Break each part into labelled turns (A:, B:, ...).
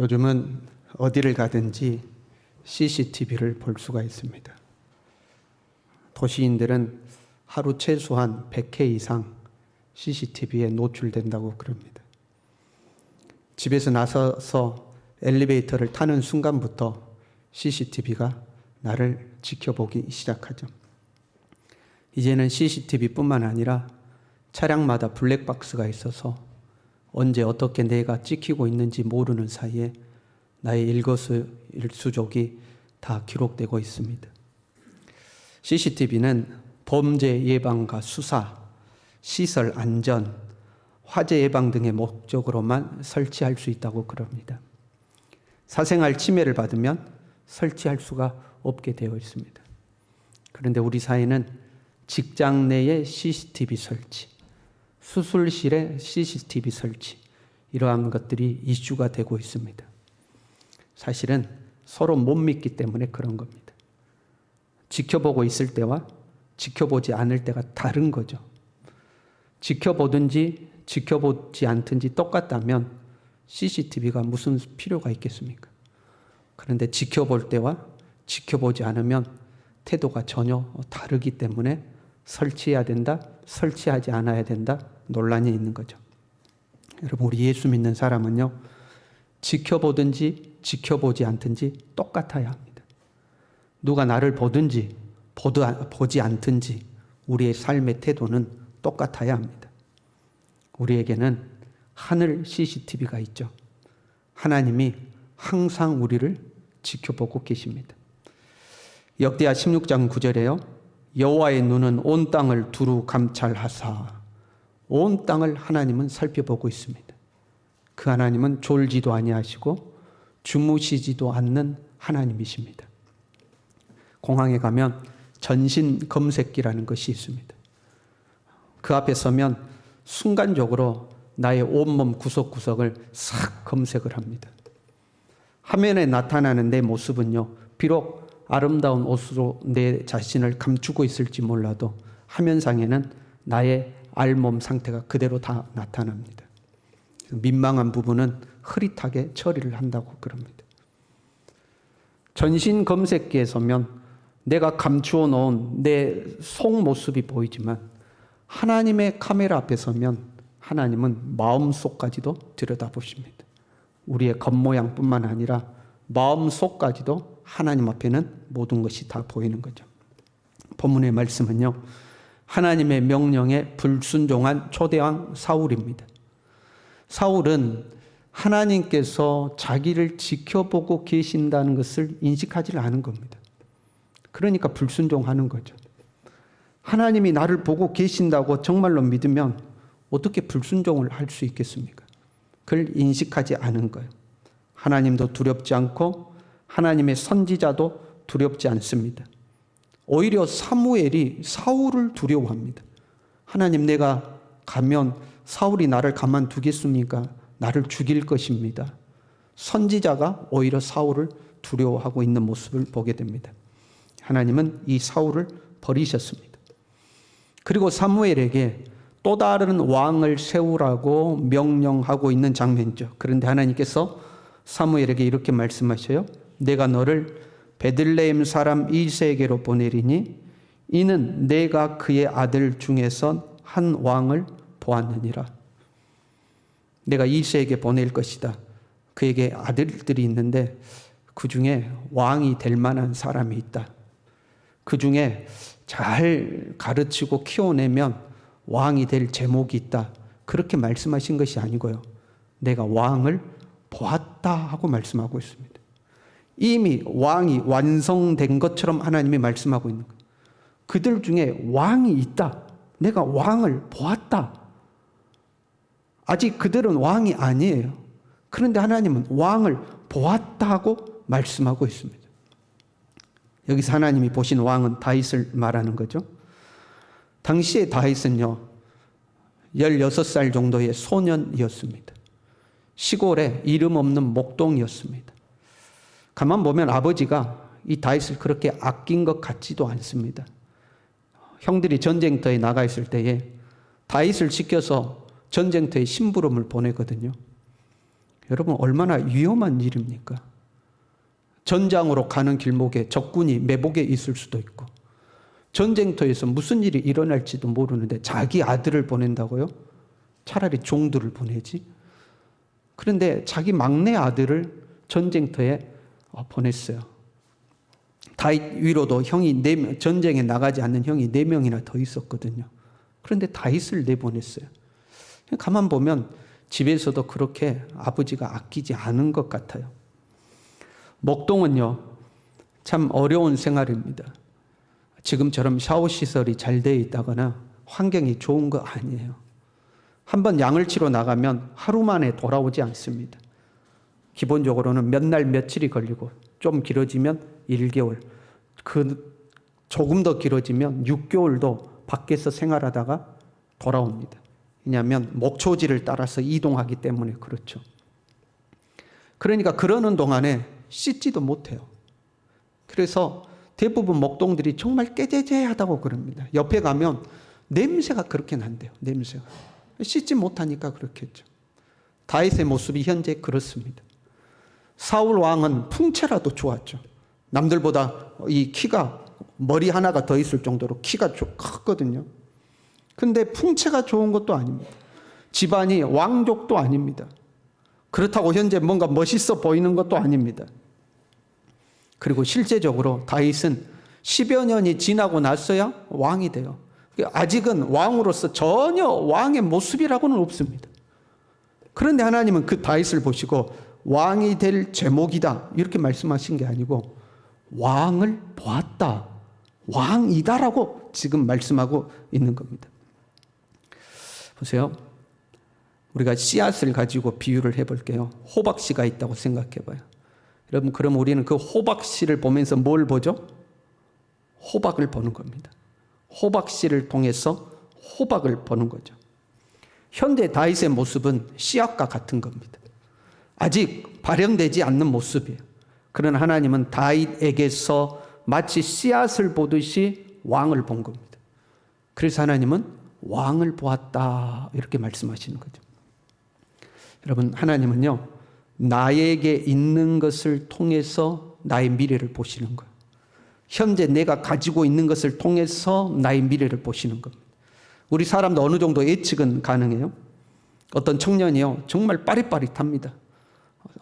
A: 요즘은 어디를 가든지 CCTV를 볼 수가 있습니다. 도시인들은 하루 최소한 100회 이상 CCTV에 노출된다고 그럽니다. 집에서 나서서 엘리베이터를 타는 순간부터 CCTV가 나를 지켜보기 시작하죠. 이제는 CCTV뿐만 아니라 차량마다 블랙박스가 있어서 언제 어떻게 내가 찍히고 있는지 모르는 사이에 나의 일거수일수족이 다 기록되고 있습니다. CCTV는 범죄 예방과 수사, 시설 안전, 화재 예방 등의 목적으로만 설치할 수 있다고 그럽니다. 사생활 침해를 받으면 설치할 수가 없게 되어 있습니다. 그런데 우리 사회는 직장 내에 CCTV 설치, 수술실에 CCTV 설치, 이러한 것들이 이슈가 되고 있습니다. 사실은 서로 못 믿기 때문에 그런 겁니다. 지켜보고 있을 때와 지켜보지 않을 때가 다른 거죠. 지켜보든지 지켜보지 않든지 똑같다면 CCTV가 무슨 필요가 있겠습니까? 그런데 지켜볼 때와 지켜보지 않으면 태도가 전혀 다르기 때문에 설치해야 된다, 설치하지 않아야 된다 논란이 있는 거죠. 여러분 우리 예수 믿는 사람은요 지켜보든지 지켜보지 않든지 똑같아야 합니다. 누가 나를 보든지 보지 않든지 우리의 삶의 태도는 똑같아야 합니다. 우리에게는 하늘 CCTV가 있죠. 하나님이 항상 우리를 지켜보고 계십니다. 역대하 16장 9절에요. 여호와의 눈은 온 땅을 두루 감찰하사 온 땅을 하나님은 살펴보고 있습니다. 그 하나님은 졸지도 아니하시고 주무시지도 않는 하나님이십니다. 공항에 가면 전신 검색기라는 것이 있습니다. 그 앞에 서면 순간적으로 나의 온몸 구석구석을 싹 검색을 합니다. 화면에 나타나는 내 모습은요, 비록 아름다운 옷으로 내 자신을 감추고 있을지 몰라도 화면상에는 나의 알몸 상태가 그대로 다 나타납니다. 민망한 부분은 흐릿하게 처리를 한다고 그럽니다. 전신 검색기에 서면 내가 감추어 놓은 내 속 모습이 보이지만 하나님의 카메라 앞에 서면 하나님은 마음속까지도 들여다보십니다. 우리의 겉모양뿐만 아니라 마음속까지도 하나님 앞에는 모든 것이 다 보이는 거죠. 본문의 말씀은요. 하나님의 명령에 불순종한 초대왕 사울입니다. 사울은 하나님께서 자기를 지켜보고 계신다는 것을 인식하지 않은 겁니다. 그러니까 불순종하는 거죠. 하나님이 나를 보고 계신다고 정말로 믿으면 어떻게 불순종을 할 수 있겠습니까? 그걸 인식하지 않은 거예요. 하나님도 두렵지 않고 하나님의 선지자도 두렵지 않습니다. 오히려 사무엘이 사울을 두려워합니다. 하나님 내가 가면 사울이 나를 가만두겠습니까? 나를 죽일 것입니다. 선지자가 오히려 사울을 두려워하고 있는 모습을 보게 됩니다. 하나님은 이 사울을 버리셨습니다. 그리고 사무엘에게 또 다른 왕을 세우라고 명령하고 있는 장면이죠. 그런데 하나님께서 사무엘에게 이렇게 말씀하셔요. 내가 너를 베들레헴 사람 이세에게로 보내리니 이는 내가 그의 아들 중에서 한 왕을 보았느니라. 내가 이세에게 보낼 것이다. 그에게 아들들이 있는데 그 중에 왕이 될 만한 사람이 있다. 그 중에 잘 가르치고 키워내면 왕이 될 제목이 있다. 그렇게 말씀하신 것이 아니고요. 내가 왕을 보았다 하고 말씀하고 있습니다. 이미 왕이 완성된 것처럼 하나님이 말씀하고 있는 거예요. 그들 중에 왕이 있다. 내가 왕을 보았다. 아직 그들은 왕이 아니에요. 그런데 하나님은 왕을 보았다고 말씀하고 있습니다. 여기서 하나님이 보신 왕은 다윗을 말하는 거죠. 당시에 다윗은요, 16살 정도의 소년이었습니다. 시골에 이름 없는 목동이었습니다. 가만 보면 아버지가 이 다윗을 그렇게 아낀 것 같지도 않습니다. 형들이 전쟁터에 나가 있을 때에 다윗을 지켜서 전쟁터에 심부름을 보내거든요. 여러분 얼마나 위험한 일입니까? 전장으로 가는 길목에 적군이 매복에 있을 수도 있고 전쟁터에서 무슨 일이 일어날지도 모르는데 자기 아들을 보낸다고요? 차라리 종들을 보내지. 그런데 자기 막내 아들을 전쟁터에 어, 보냈어요. 다윗 위로도 형이 네 명, 전쟁에 나가지 않는 형이 네 명이나 더 있었거든요. 그런데 다윗을 내보냈어요. 가만 보면 집에서도 그렇게 아버지가 아끼지 않은 것 같아요. 목동은요, 참 어려운 생활입니다. 지금처럼 샤워 시설이 잘 되어 있다거나 환경이 좋은 거 아니에요. 한번 양을 치러 나가면 하루 만에 돌아오지 않습니다. 기본적으로는 몇 날 며칠이 걸리고 좀 길어지면 1개월, 그 조금 더 길어지면 6개월도 밖에서 생활하다가 돌아옵니다. 왜냐하면 목초지를 따라서 이동하기 때문에 그렇죠. 그러니까 그러는 동안에 씻지도 못해요. 그래서 대부분 목동들이 정말 깨재재하다고 그럽니다. 옆에 가면 냄새가 그렇게 난대요. 냄새가. 씻지 못하니까 그렇겠죠. 다윗의 모습이 현재 그렇습니다. 사울 왕은 풍채라도 좋았죠. 남들보다 이 키가 머리 하나가 더 있을 정도로 키가 좀 컸거든요. 근데 풍채가 좋은 것도 아닙니다. 집안이 왕족도 아닙니다. 그렇다고 현재 뭔가 멋있어 보이는 것도 아닙니다. 그리고 실제적으로 다윗은 10여 년이 지나고 나서야 왕이 돼요. 아직은 왕으로서 전혀 왕의 모습이라고는 없습니다. 그런데 하나님은 그 다윗을 보시고 왕이 될 제목이다 이렇게 말씀하신 게 아니고 왕을 보았다 왕이다라고 지금 말씀하고 있는 겁니다. 보세요. 우리가 씨앗을 가지고 비유를 해볼게요. 호박씨가 있다고 생각해봐요. 여러분, 그럼 우리는 그 호박씨를 보면서 뭘 보죠? 호박을 보는 겁니다. 호박씨를 통해서 호박을 보는 거죠. 현대 다윗의 모습은 씨앗과 같은 겁니다. 아직 발현되지 않는 모습이에요. 그러나 하나님은 다윗에게서 마치 씨앗을 보듯이 왕을 본 겁니다. 그래서 하나님은 왕을 보았다 이렇게 말씀하시는 거죠. 여러분 하나님은요 나에게 있는 것을 통해서 나의 미래를 보시는 거예요. 현재 내가 가지고 있는 것을 통해서 나의 미래를 보시는 겁니다. 우리 사람도 어느 정도 예측은 가능해요. 어떤 청년이요 정말 빠릿빠릿합니다.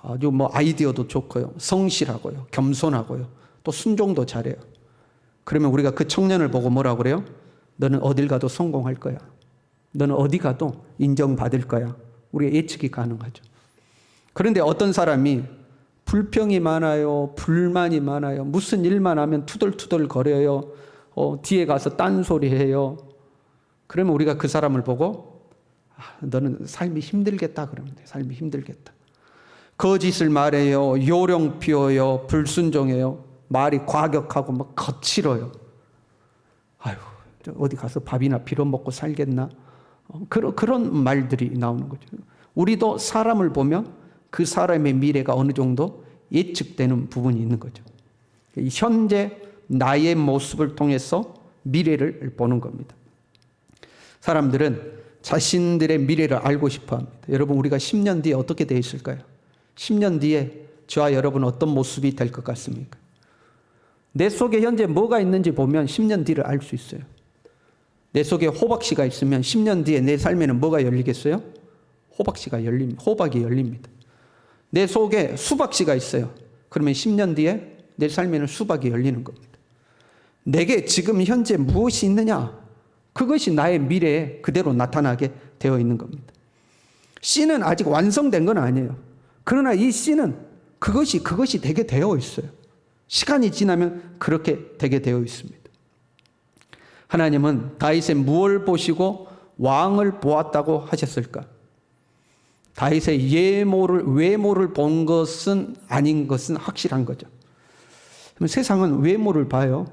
A: 아주 뭐 아이디어도 좋고요, 성실하고요, 겸손하고요, 또 순종도 잘해요. 그러면 우리가 그 청년을 보고 뭐라 그래요? 너는 어딜 가도 성공할 거야. 너는 어디 가도 인정받을 거야. 우리가 예측이 가능하죠. 그런데 어떤 사람이 불평이 많아요, 불만이 많아요, 무슨 일만 하면 투덜투덜 거려요, 어, 뒤에 가서 딴소리 해요. 그러면 우리가 그 사람을 보고 아, 너는 삶이 힘들겠다 그러면 돼. 삶이 힘들겠다. 거짓을 말해요, 요령 피워요, 불순종해요, 말이 과격하고 막 거칠어요. 아유, 어디 가서 밥이나 빌어 먹고 살겠나? 어, 그런, 그런 말들이 나오는 거죠. 우리도 사람을 보면 그 사람의 미래가 어느 정도 예측되는 부분이 있는 거죠. 현재 나의 모습을 통해서 미래를 보는 겁니다. 사람들은 자신들의 미래를 알고 싶어 합니다. 여러분, 우리가 10년 뒤에 어떻게 되어 있을까요? 10년 뒤에 저와 여러분 어떤 모습이 될 것 같습니까? 내 속에 현재 뭐가 있는지 보면 10년 뒤를 알 수 있어요. 내 속에 호박씨가 있으면 10년 뒤에 내 삶에는 뭐가 열리겠어요? 호박씨가 열립 호박이 열립니다. 내 속에 수박씨가 있어요. 그러면 10년 뒤에 내 삶에는 수박이 열리는 겁니다. 내게 지금 현재 무엇이 있느냐? 그것이 나의 미래에 그대로 나타나게 되어 있는 겁니다. 씨는 아직 완성된 건 아니에요. 그러나 이 씨는 그것이 그것이 되게 되어 있어요. 시간이 지나면 그렇게 되게 되어 있습니다. 하나님은 다윗의 무엇을 보시고 왕을 보았다고 하셨을까? 다윗의 예모를 외모를 본 것은 아닌 것은 확실한 거죠. 세상은 외모를 봐요.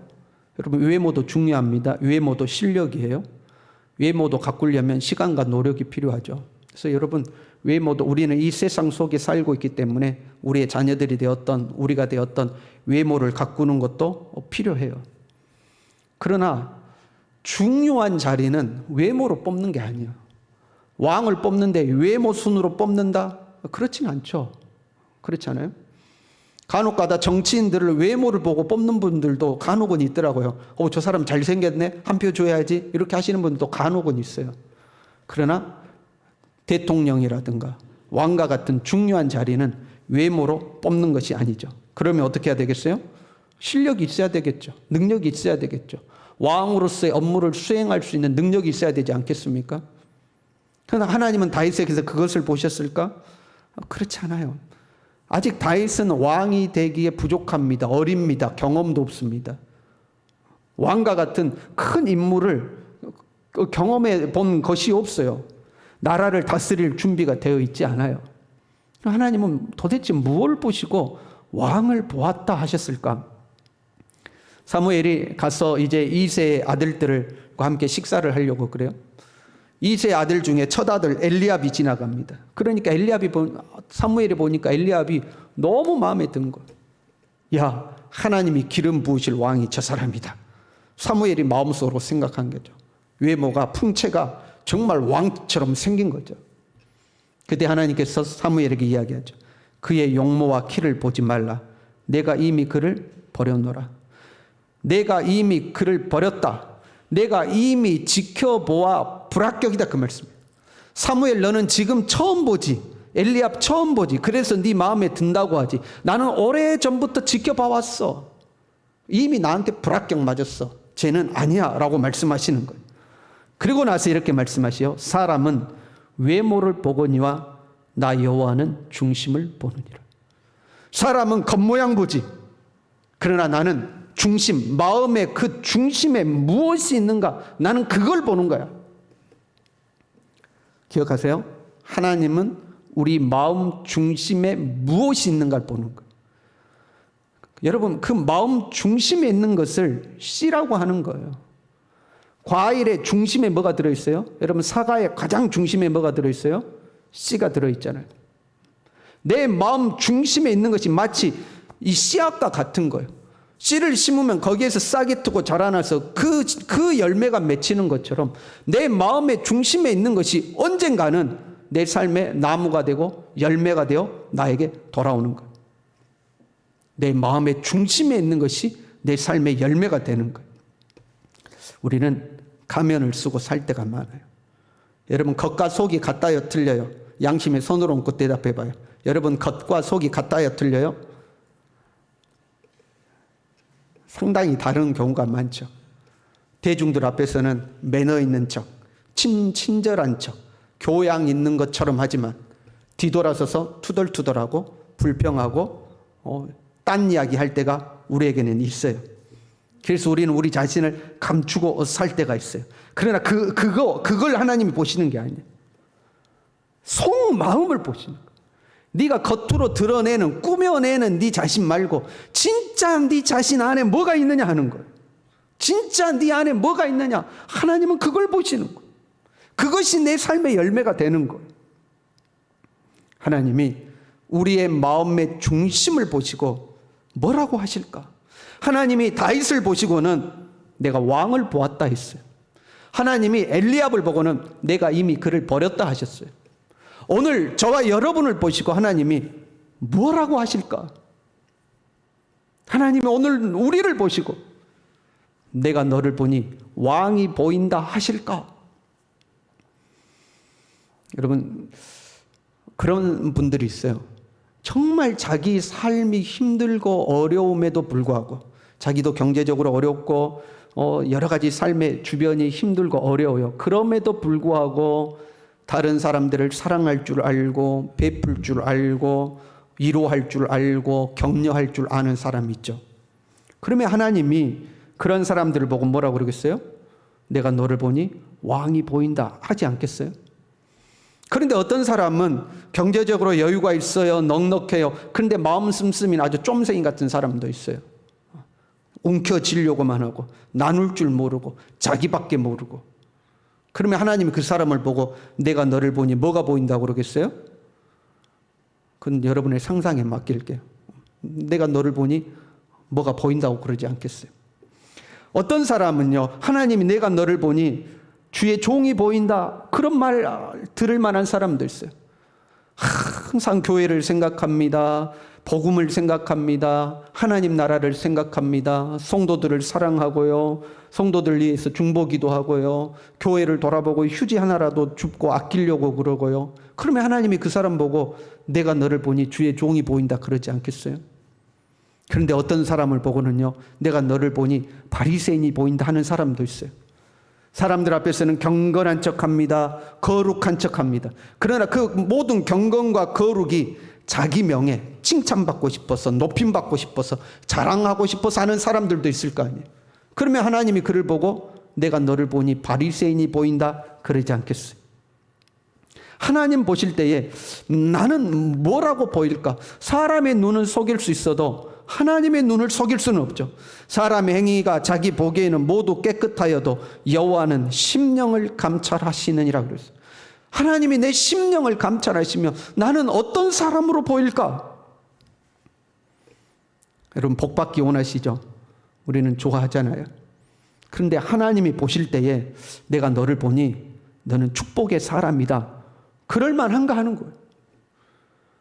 A: 여러분 외모도 중요합니다. 외모도 실력이에요. 외모도 가꾸려면 시간과 노력이 필요하죠. 그래서 여러분 외모도 우리는 이 세상 속에 살고 있기 때문에 우리의 자녀들이 되었던 우리가 되었던 외모를 가꾸는 것도 필요해요. 그러나 중요한 자리는 외모로 뽑는 게 아니에요. 왕을 뽑는데 외모 순으로 뽑는다? 그렇진 않죠. 그렇지 않아요? 간혹 가다 정치인들을 외모를 보고 뽑는 분들도 간혹은 있더라고요. 어, 저 사람 잘생겼네? 한 표 줘야지. 이렇게 하시는 분도 간혹은 있어요. 그러나 대통령이라든가 왕과 같은 중요한 자리는 외모로 뽑는 것이 아니죠. 그러면 어떻게 해야 되겠어요? 실력이 있어야 되겠죠. 능력이 있어야 되겠죠. 왕으로서의 업무를 수행할 수 있는 능력이 있어야 되지 않겠습니까? 그러나 하나님은 다윗에게서 그것을 보셨을까? 그렇지 않아요. 아직 다윗은 왕이 되기에 부족합니다. 어립니다. 경험도 없습니다. 왕과 같은 큰 인물을 그 경험해 본 것이 없어요. 나라를 다스릴 준비가 되어 있지 않아요. 하나님은 도대체 무엇을 보시고 왕을 보았다 하셨을까? 사무엘이 가서 이제 이세의 아들들과 함께 식사를 하려고 그래요. 이세 아들 중에 첫 아들 엘리압이 지나갑니다. 그러니까 엘리압이 본 사무엘이 보니까 엘리압이 너무 마음에 든 거. 야 하나님이 기름 부으실 왕이 저 사람이다. 사무엘이 마음속으로 생각한 거죠. 외모가 풍채가 정말 왕처럼 생긴 거죠. 그때 하나님께서 사무엘에게 이야기하죠. 그의 용모와 키를 보지 말라. 내가 이미 그를 버려놓으라. 내가 이미 그를 버렸다. 내가 이미 지켜보아 불합격이다 그 말씀이에요. 사무엘 너는 지금 처음 보지. 엘리압 처음 보지. 그래서 네 마음에 든다고 하지. 나는 오래 전부터 지켜봐 왔어. 이미 나한테 불합격 맞았어. 쟤는 아니야라고 말씀하시는 거예요. 그리고 나서 이렇게 말씀하시요. 사람은 외모를 보거니와 나 여호와는 중심을 보느니라. 사람은 겉모양 보지. 그러나 나는 중심, 마음의 그 중심에 무엇이 있는가? 나는 그걸 보는 거야. 기억하세요? 하나님은 우리 마음 중심에 무엇이 있는가를 보는 거예요. 여러분, 그 마음 중심에 있는 것을 씨라고 하는 거예요. 과일의 중심에 뭐가 들어있어요? 여러분, 사과의 가장 중심에 뭐가 들어있어요? 씨가 들어있잖아요. 내 마음 중심에 있는 것이 마치 이 씨앗과 같은 거예요. 씨를 심으면 거기에서 싹이 트고 자라나서 그, 그 열매가 맺히는 것처럼 내 마음의 중심에 있는 것이 언젠가는 내 삶의 나무가 되고 열매가 되어 나에게 돌아오는 거예요. 내 마음의 중심에 있는 것이 내 삶의 열매가 되는 거예요. 우리는 가면을 쓰고 살 때가 많아요. 여러분, 겉과 속이 같다요, 틀려요? 양심의 손으로 얹고 대답해 봐요. 여러분, 겉과 속이 같다요, 틀려요? 상당히 다른 경우가 많죠. 대중들 앞에서는 매너 있는 척, 친, 친절한 척, 교양 있는 것처럼 하지만 뒤돌아서서 투덜투덜하고 불평하고 어, 딴 이야기 할 때가 우리에게는 있어요. 그래서 우리는 우리 자신을 감추고 살 때가 있어요. 그러나 그, 그거, 그걸 하나님이 보시는 게 아니에요. 속마음을 보시는 거예요. 네가 겉으로 드러내는 꾸며내는 네 자신 말고 진짜 네 자신 안에 뭐가 있느냐 하는 거예요. 진짜 네 안에 뭐가 있느냐 하나님은 그걸 보시는 거예요. 그것이 내 삶의 열매가 되는 거예요. 하나님이 우리의 마음의 중심을 보시고 뭐라고 하실까? 하나님이 다윗을 보시고는 내가 왕을 보았다 했어요. 하나님이 엘리압을 보고는 내가 이미 그를 버렸다 하셨어요. 오늘 저와 여러분을 보시고 하나님이 뭐라고 하실까? 하나님이 오늘 우리를 보시고 내가 너를 보니 왕이 보인다 하실까? 여러분, 그런 분들이 있어요. 정말 자기 삶이 힘들고 어려움에도 불구하고 자기도 경제적으로 어렵고 어, 여러 가지 삶의 주변이 힘들고 어려워요. 그럼에도 불구하고 다른 사람들을 사랑할 줄 알고 베풀 줄 알고 위로할 줄 알고 격려할 줄 아는 사람 있죠. 그러면 하나님이 그런 사람들을 보고 뭐라고 그러겠어요? 내가 너를 보니 왕이 보인다 하지 않겠어요? 그런데 어떤 사람은 경제적으로 여유가 있어요. 넉넉해요. 그런데 마음 씀씀이 아주 쫌생이 같은 사람도 있어요. 움켜쥐려고만 하고 나눌 줄 모르고 자기밖에 모르고 그러면 하나님이 그 사람을 보고 내가 너를 보니 뭐가 보인다고 그러겠어요? 그건 여러분의 상상에 맡길게요. 내가 너를 보니 뭐가 보인다고 그러지 않겠어요? 어떤 사람은요, 하나님이 내가 너를 보니 주의 종이 보인다. 그런 말 들을 만한 사람도 있어요. 항상 교회를 생각합니다. 복음을 생각합니다. 하나님 나라를 생각합니다. 성도들을 사랑하고요. 성도들 위해서 중보기도 하고요. 교회를 돌아보고 휴지 하나라도 줍고 아끼려고 그러고요. 그러면 하나님이 그 사람 보고 내가 너를 보니 주의 종이 보인다 그러지 않겠어요? 그런데 어떤 사람을 보고는요. 내가 너를 보니 바리새인이 보인다 하는 사람도 있어요. 사람들 앞에서는 경건한 척 합니다. 거룩한 척 합니다. 그러나 그 모든 경건과 거룩이 자기 명예 칭찬받고 싶어서 높임 받고 싶어서 자랑하고 싶어서 하는 사람들도 있을 거 아니에요. 그러면 하나님이 그를 보고 내가 너를 보니 바리새인이 보인다 그러지 않겠어요. 하나님 보실 때에 나는 뭐라고 보일까? 사람의 눈은 속일 수 있어도 하나님의 눈을 속일 수는 없죠. 사람의 행위가 자기 보기에는 모두 깨끗하여도 여호와는 심령을 감찰하시느니라 그랬어요. 하나님이 내 심령을 감찰하시며 나는 어떤 사람으로 보일까? 여러분 복 받기 원하시죠? 우리는 좋아하잖아요. 그런데 하나님이 보실 때에 내가 너를 보니 너는 축복의 사람이다. 그럴 만한가 하는 거예요.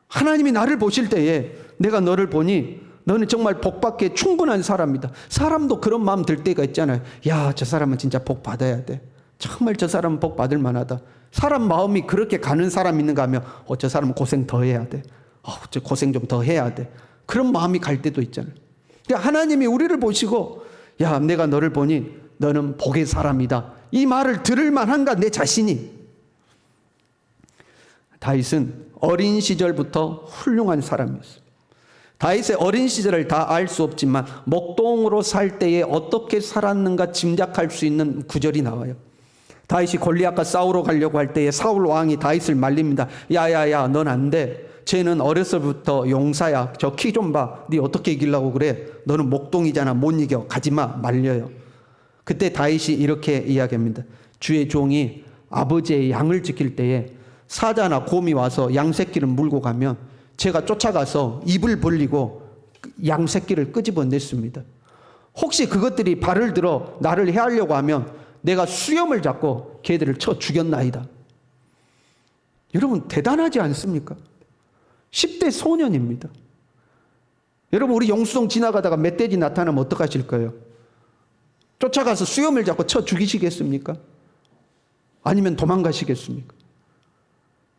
A: 하나님이 나를 보실 때에 내가 너를 보니 너는 정말 복 받기에 충분한 사람이다. 사람도 그런 마음 들 때가 있잖아요. 야, 저 사람은 진짜 복 받아야 돼. 정말 저 사람은 복 받을 만하다. 사람 마음이 그렇게 가는 사람 있는가 하면 어, 저 사람은 고생 더 해야 돼. 어, 저 고생 좀 더 해야 돼. 그런 마음이 갈 때도 있잖아요. 그러니까 하나님이 우리를 보시고 야, 내가 너를 보니 너는 복의 사람이다. 이 말을 들을 만한가 내 자신이. 다윗은 어린 시절부터 훌륭한 사람이었어요. 다윗의 어린 시절을 다 알 수 없지만 목동으로 살 때에 어떻게 살았는가 짐작할 수 있는 구절이 나와요. 다윗이 골리앗과 싸우러 가려고 할 때에 사울 왕이 다윗을 말립니다. 야야야, 넌 안 돼. 쟤는 어려서부터 용사야. 저 키 좀 봐. 네 어떻게 이기려고 그래? 너는 목동이잖아. 못 이겨. 가지마. 말려요. 그때 다윗이 이렇게 이야기합니다. 주의 종이 아버지의 양을 지킬 때에 사자나 곰이 와서 양 새끼를 물고 가면 제가 쫓아가서 입을 벌리고 양 새끼를 끄집어냈습니다. 혹시 그것들이 발을 들어 나를 해하려고 하면 내가 수염을 잡고 걔들을 쳐 죽였나이다. 여러분 대단하지 않습니까? 10대 소년입니다. 여러분 우리 영수동 지나가다가 멧돼지 나타나면 어떡하실 거예요? 쫓아가서 수염을 잡고 쳐 죽이시겠습니까? 아니면 도망가시겠습니까?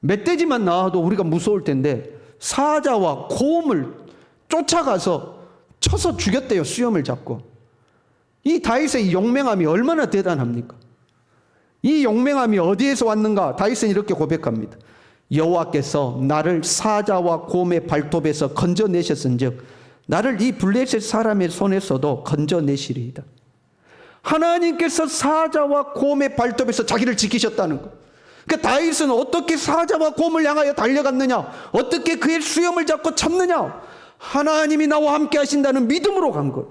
A: 멧돼지만 나와도 우리가 무서울 텐데 사자와 곰을 쫓아가서 쳐서 죽였대요. 수염을 잡고. 이 다윗의 용맹함이 얼마나 대단합니까? 이 용맹함이 어디에서 왔는가? 다윗은 이렇게 고백합니다. 여호와께서 나를 사자와 곰의 발톱에서 건져내셨은즉 나를 이 블레셋 사람의 손에서도 건져내시리이다. 하나님께서 사자와 곰의 발톱에서 자기를 지키셨다는 것. 그러니까 다윗은 어떻게 사자와 곰을 향하여 달려갔느냐? 어떻게 그의 수염을 잡고 참느냐? 하나님이 나와 함께 하신다는 믿음으로 간 것.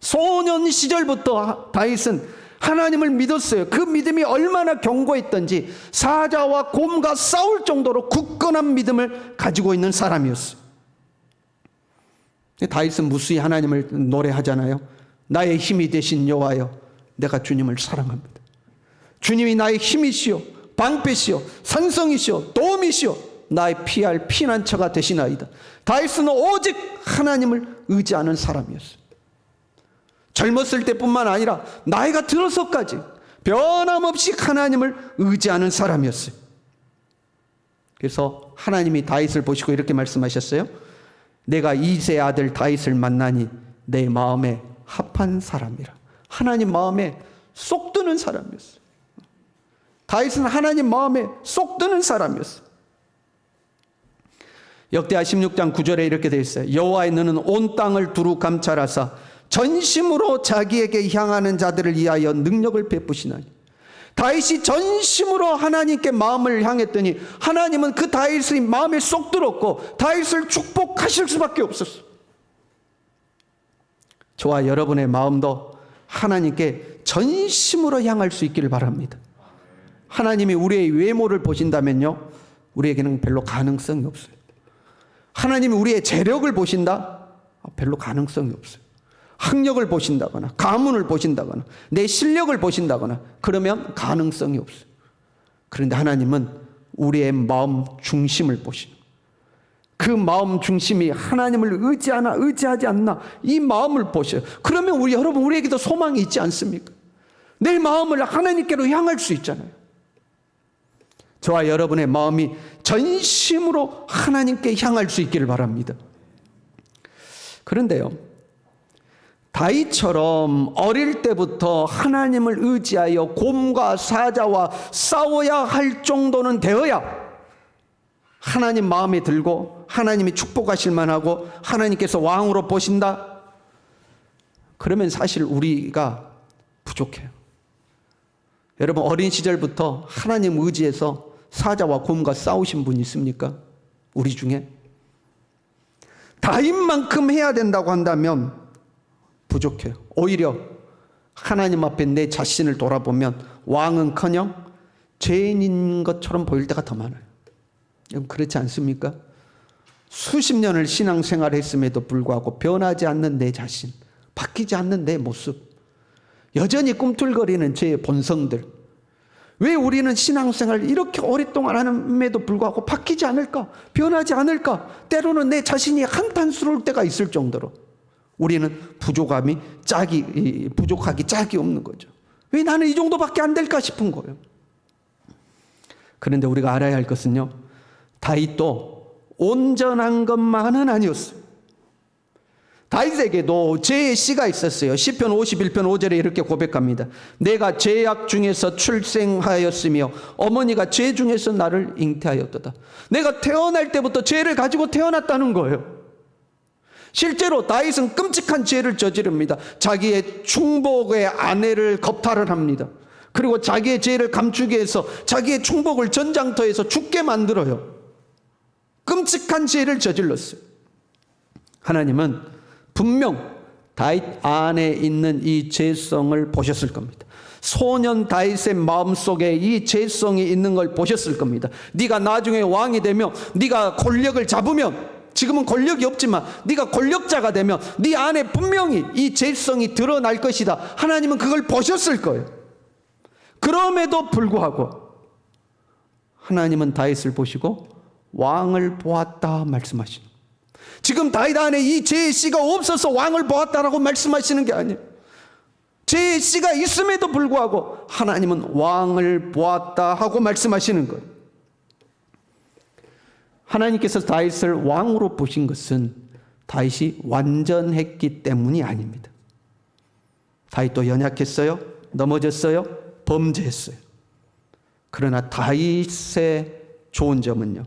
A: 소년 시절부터 다윗은 하나님을 믿었어요. 그 믿음이 얼마나 견고했던지 사자와 곰과 싸울 정도로 굳건한 믿음을 가지고 있는 사람이었어요. 다윗은 무수히 하나님을 노래하잖아요. 나의 힘이 되신 여호와여, 내가 주님을 사랑합니다. 주님이 나의 힘이시오, 방패시오, 산성이시오, 도움이시오, 나의 피할 피난처가 되시나이다. 다윗은 오직 하나님을 의지하는 사람이었어요. 젊었을 때뿐만 아니라 나이가 들어서까지 변함없이 하나님을 의지하는 사람이었어요. 그래서 하나님이 다윗을 보시고 이렇게 말씀하셨어요. 내가 이세 아들 다윗을 만나니 내 마음에 합한 사람이라. 하나님 마음에 쏙 드는 사람이었어요. 다윗은 하나님 마음에 쏙 드는 사람이었어요. 역대하 16장 9절에 이렇게 되어 있어요. 여호와의 너는 온 땅을 두루 감찰하사 전심으로 자기에게 향하는 자들을 위하여 능력을 베푸시나니 다윗이 전심으로 하나님께 마음을 향했더니 하나님은 그 다윗의 마음에 쏙 들었고 다윗을 축복하실 수밖에 없었어. 저와 여러분의 마음도 하나님께 전심으로 향할 수 있기를 바랍니다. 하나님이 우리의 외모를 보신다면요, 우리에게는 별로 가능성이 없어요. 하나님이 우리의 재력을 보신다? 별로 가능성이 없어요. 학력을 보신다거나, 가문을 보신다거나, 내 실력을 보신다거나, 그러면 가능성이 없어요. 그런데 하나님은 우리의 마음 중심을 보시는 그 마음 중심이 하나님을 의지하나 의지하지 않나 이 마음을 보셔요. 그러면 우리 여러분 우리에게도 소망이 있지 않습니까? 내 마음을 하나님께로 향할 수 있잖아요. 저와 여러분의 마음이 전심으로 하나님께 향할 수 있기를 바랍니다. 그런데요. 다윗처럼 어릴 때부터 하나님을 의지하여 곰과 사자와 싸워야 할 정도는 되어야 하나님 마음에 들고 하나님이 축복하실 만하고 하나님께서 왕으로 보신다. 그러면 사실 우리가 부족해요. 여러분 어린 시절부터 하나님 의지해서 사자와 곰과 싸우신 분 있습니까? 우리 중에 다윗만큼 해야 된다고 한다면 부족해요. 오히려 하나님 앞에 내 자신을 돌아보면 왕은 커녕 죄인인 것처럼 보일 때가 더 많아요. 그렇지 않습니까? 수십 년을 신앙생활 했음에도 불구하고 변하지 않는 내 자신, 바뀌지 않는 내 모습, 여전히 꿈틀거리는 제 본성들. 왜 우리는 신앙생활 이렇게 오랫동안 함에도 불구하고 바뀌지 않을까? 변하지 않을까? 때로는 내 자신이 한탄스러울 때가 있을 정도로 우리는 부족함이 짝이, 부족하기 짝이 없는 거죠. 왜 나는 이 정도밖에 안 될까 싶은 거예요. 그런데 우리가 알아야 할 것은요. 다윗도 온전한 것만은 아니었어요. 다윗에게도 죄의 씨가 있었어요. 10편 51편 5절에 이렇게 고백합니다. 내가 죄악 중에서 출생하였으며 어머니가 죄 중에서 나를 잉태하였도다. 내가 태어날 때부터 죄를 가지고 태어났다는 거예요. 실제로 다윗은 끔찍한 죄를 저지릅니다. 자기의 충복의 아내를 겁탈을 합니다. 그리고 자기의 죄를 감추기 위해서 자기의 충복을 전장터에서 죽게 만들어요. 끔찍한 죄를 저질렀어요. 하나님은 분명 다윗 안에 있는 이 죄성을 보셨을 겁니다. 소년 다윗의 마음속에 이 죄성이 있는 걸 보셨을 겁니다. 네가 나중에 왕이 되면 네가 권력을 잡으면 지금은 권력이 없지만 네가 권력자가 되면 네 안에 분명히 이 죄성이 드러날 것이다. 하나님은 그걸 보셨을 거예요. 그럼에도 불구하고 하나님은 다윗을 보시고 왕을 보았다 말씀하시는 지금 다윗 안에 이 죄의 씨가 없어서 왕을 보았다라고 말씀하시는 게 아니에요. 죄의 씨가 있음에도 불구하고 하나님은 왕을 보았다 하고 말씀하시는 거예요. 하나님께서 다윗을 왕으로 보신 것은 다윗이 완전했기 때문이 아닙니다. 다윗도 연약했어요. 넘어졌어요. 범죄했어요. 그러나 다윗의 좋은 점은요.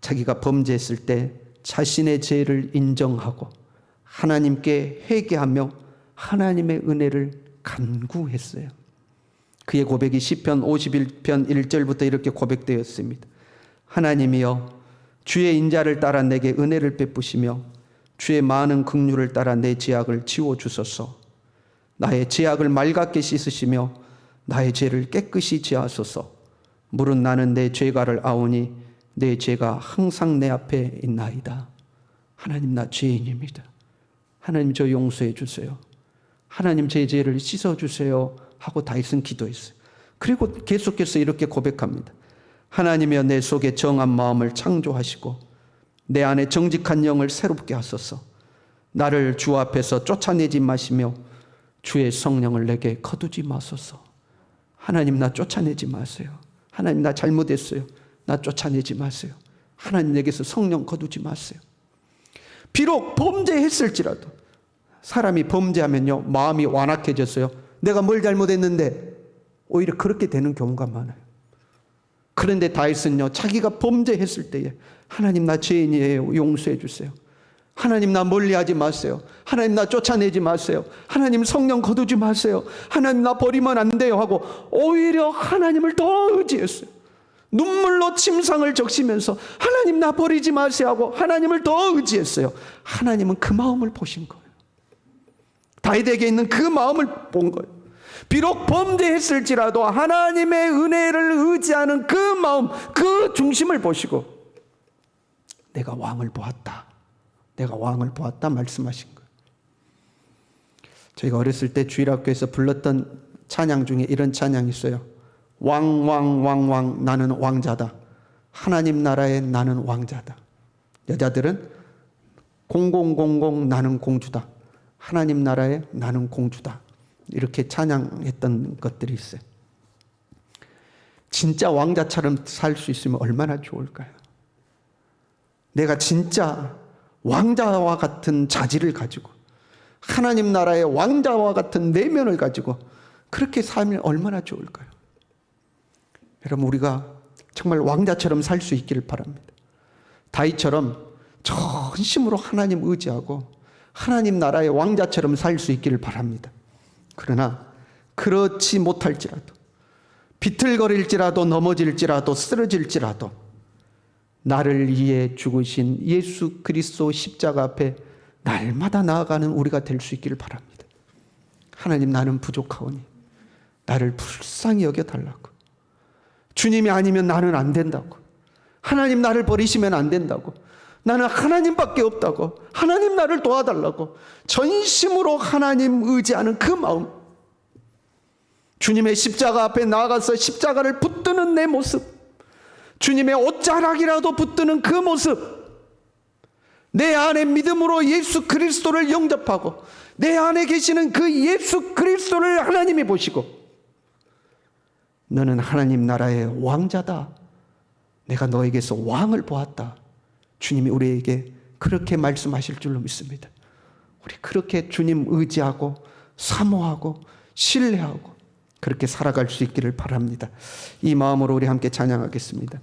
A: 자기가 범죄했을 때 자신의 죄를 인정하고 하나님께 회개하며 하나님의 은혜를 간구했어요. 그의 고백이 시편 51편 1절부터 이렇게 고백되었습니다. 하나님이여 주의 인자를 따라 내게 은혜를 베푸시며 주의 많은 긍휼을 따라 내 죄악을 지워 주소서. 나의 죄악을 맑게 씻으시며 나의 죄를 깨끗이 지하소서. 물은 나는 내 죄가를 아오니 내 죄가 항상 내 앞에 있나이다. 하나님 나 죄인입니다. 하나님 저 용서해 주세요. 하나님 제 죄를 씻어 주세요 하고 다윗은 기도했어요. 그리고 계속해서 이렇게 고백합니다. 하나님여 내 속에 정한 마음을 창조하시고 내 안에 정직한 영을 새롭게 하소서. 나를 주 앞에서 쫓아내지 마시며 주의 성령을 내게 거두지 마소서. 하나님 나 쫓아내지 마세요. 하나님 나 잘못했어요. 나 쫓아내지 마세요. 하나님에게서 성령 거두지 마세요. 비록 범죄했을지라도 사람이 범죄하면요 마음이 완악해졌어요. 내가 뭘 잘못했는데 오히려 그렇게 되는 경우가 많아요. 그런데 다윗은요 자기가 범죄했을 때에 하나님 나 죄인이에요 용서해 주세요. 하나님 나 멀리하지 마세요. 하나님 나 쫓아내지 마세요. 하나님 성령 거두지 마세요. 하나님 나 버리면 안 돼요 하고 오히려 하나님을 더 의지했어요. 눈물로 침상을 적시면서 하나님 나 버리지 마세요 하고 하나님을 더 의지했어요. 하나님은 그 마음을 보신 거예요. 다윗에게 있는 그 마음을 본 거예요. 비록 범죄했을지라도 하나님의 은혜를 의지하는 그 마음, 그 중심을 보시고 내가 왕을 보았다. 내가 왕을 보았다 말씀하신 거예요. 저희가 어렸을 때 주일학교에서 불렀던 찬양 중에 이런 찬양이 있어요. 왕, 왕, 왕, 왕, 나는 왕자다. 하나님 나라에 나는 왕자다. 여자들은 공공공공 나는 공주다. 하나님 나라에 나는 공주다. 이렇게 찬양했던 것들이 있어요. 진짜 왕자처럼 살 수 있으면 얼마나 좋을까요? 내가 진짜 왕자와 같은 자질을 가지고 하나님 나라의 왕자와 같은 내면을 가지고 그렇게 살면 얼마나 좋을까요? 여러분 우리가 정말 왕자처럼 살 수 있기를 바랍니다. 다윗처럼 전심으로 하나님 의지하고 하나님 나라의 왕자처럼 살 수 있기를 바랍니다. 그러나 그렇지 못할지라도 비틀거릴지라도 넘어질지라도 쓰러질지라도 나를 위해 죽으신 예수 그리스도 십자가 앞에 날마다 나아가는 우리가 될 수 있기를 바랍니다. 하나님 나는 부족하오니 나를 불쌍히 여겨 달라고. 주님이 아니면 나는 안 된다고. 하나님 나를 버리시면 안 된다고. 나는 하나님밖에 없다고. 하나님 나를 도와달라고. 전심으로 하나님 의지하는 그 마음. 주님의 십자가 앞에 나아가서 십자가를 붙드는 내 모습. 주님의 옷자락이라도 붙드는 그 모습. 내 안에 믿음으로 예수 그리스도를 영접하고 내 안에 계시는 그 예수 그리스도를 하나님이 보시고 너는 하나님 나라의 왕자다. 내가 너에게서 왕을 보았다. 주님이 우리에게 그렇게 말씀하실 줄로 믿습니다. 우리 그렇게 주님 의지하고 사모하고 신뢰하고 그렇게 살아갈 수 있기를 바랍니다. 이 마음으로 우리 함께 찬양하겠습니다.